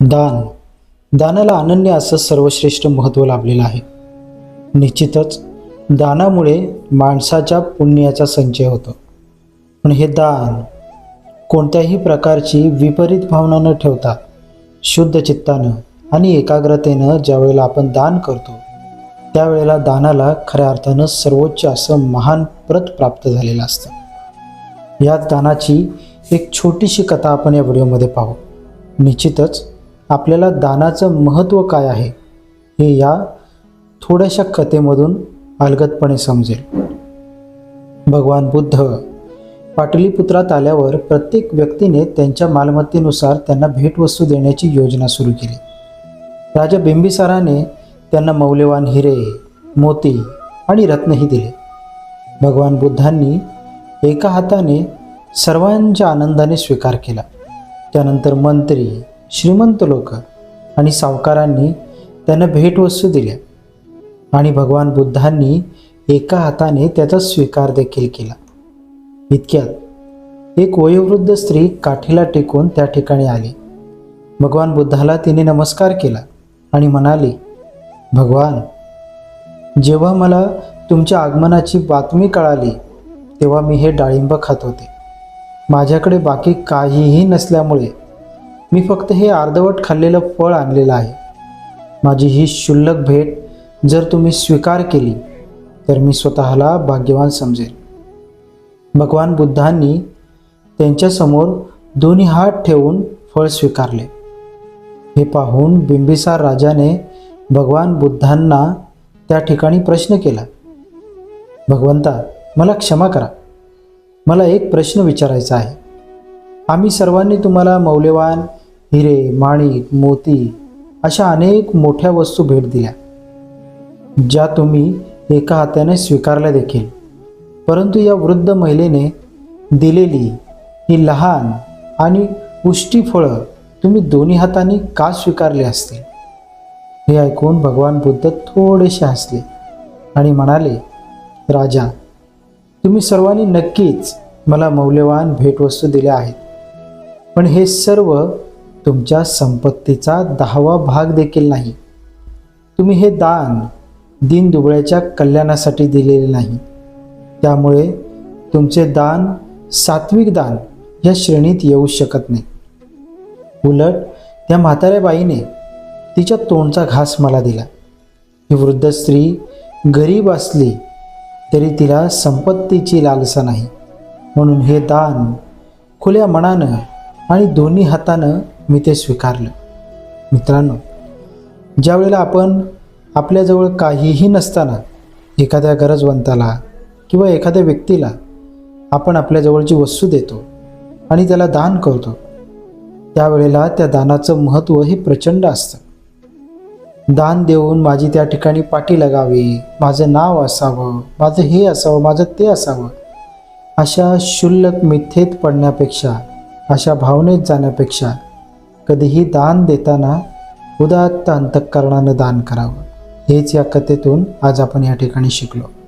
दान. दानाला अनन्य असं सर्वश्रेष्ठ महत्त्व लाभलेलं आहे. निश्चितच दानामुळे माणसाच्या पुण्याचा संचय होतो. पण हे दान कोणत्याही प्रकारची विपरीत भावना न ठेवता शुद्ध चित्तानं आणि एकाग्रतेनं ज्यावेळेला आपण दान करतो त्यावेळेला दानाला खऱ्या अर्थानं सर्वोच्च असं महान प्रत प्राप्त झालेलं असतं. या दानाची एक छोटीशी कथा आपण या व्हिडिओमध्ये पाहू. निश्चितच आपल्याला दानाचं महत्त्व काय आहे हे या थोड्याशा कथेमधून अलगदपणे समजेल. भगवान बुद्ध पाटलीपुत्रात आल्यावर प्रत्येक व्यक्तीने त्यांच्या मालमत्तेनुसार त्यांना भेटवस्तू देण्याची योजना सुरू केली. राजा बिंबिसाराने त्यांना मौल्यवान हिरे मोती आणि रत्नही दिले. भगवान बुद्धांनी एका हाताने सर्वांच्या आनंदाने स्वीकार केला. त्यानंतर मंत्री श्रीमंत लोक आणि सावकारांनी त्यांना भेटवस्तू दिल्या आणि भगवान बुद्धांनी एका हाताने त्याचा स्वीकार देखील केला. इतक्यात एक वयोवृद्ध स्त्री काठीला टेकून त्या ठिकाणी आली. भगवान बुद्धाला तिने नमस्कार केला आणि म्हणाली भगवान जेव्हा मला तुमच्या आगमनाची बातमी कळाली तेव्हा मी हे डाळिंब खात होते. माझ्याकडे बाकी काहीही नसल्यामुळे मी फक्त हे अर्धवट खाल्लेलं फळ आणलेलं आहे. माझी ही क्षुल्लक भेट जर तुम्ही स्वीकार केली तर मी स्वतःला भाग्यवान समजेल भगवान बुद्धांनी त्यांच्यासमोर दोन्ही हात ठेवून फळ स्वीकारले. हे पाहून बिंबिसार राजाने भगवान बुद्धांना त्या ठिकाणी प्रश्न केला. भगवंता मला क्षमा करा. मला एक प्रश्न विचारायचा आहे. आम्ही सर्वांनी तुम्हाला मौल्यवान हिरे माणिक मोती अशा अनेक मोठ्या वस्तू भेट दिल्या ज्या तुम्ही एका हाताने स्वीकारल्या देखील. परंतु या वृद्ध महिलेने दिलेली ही लहान आणि उष्टी फळं तुम्ही दोन्ही हातांनी का स्वीकारली असतील? हे ऐकून भगवान बुद्ध थोडेसे हसले आणि म्हणाले राजा तुम्ही सर्वांनी नक्कीच मला मौल्यवान भेटवस्तू दिल्या आहेत. पण हे सर्व तुमच्या संपत्तीचा दहावा भाग देखील नाही. तुम्ही हे दान दिनदुबळ्याच्या कल्याणासाठी दिलेले नाही. त्यामुळे तुमचे दान सात्विक दान या श्रेणीत येऊ शकत नाही. उलट त्या म्हाताऱ्या बाईने तिच्या तोंडचा घास मला दिला. ही वृद्ध स्त्री गरीब असली तरी तिला संपत्तीची लालसा नाही. म्हणून हे दान खुल्या मनानं आणि दोन्ही हातानं मी ते स्वीकारलं. मित्रांनो ज्यावेळेला आपण आपल्याजवळ काहीही नसताना एखाद्या गरजवंताला किंवा एखाद्या व्यक्तीला आपण आपल्याजवळची वस्तू देतो आणि त्याला दान करतो त्यावेळेला त्या दानाचं महत्त्व हे प्रचंड असतं. दान देऊन माझी त्या ठिकाणी पाठी लगावी. माझं नाव असावं माझं हे असावं माझं ते असावं. अशा क्षुल्लक मिथ्येत पडण्यापेक्षा अशा भावनेत जाण्यापेक्षा कधीही दान देताना उदात्त अंतःकरणानं दान करावं. हेच या कथेतून आज आपण या ठिकाणी शिकलो.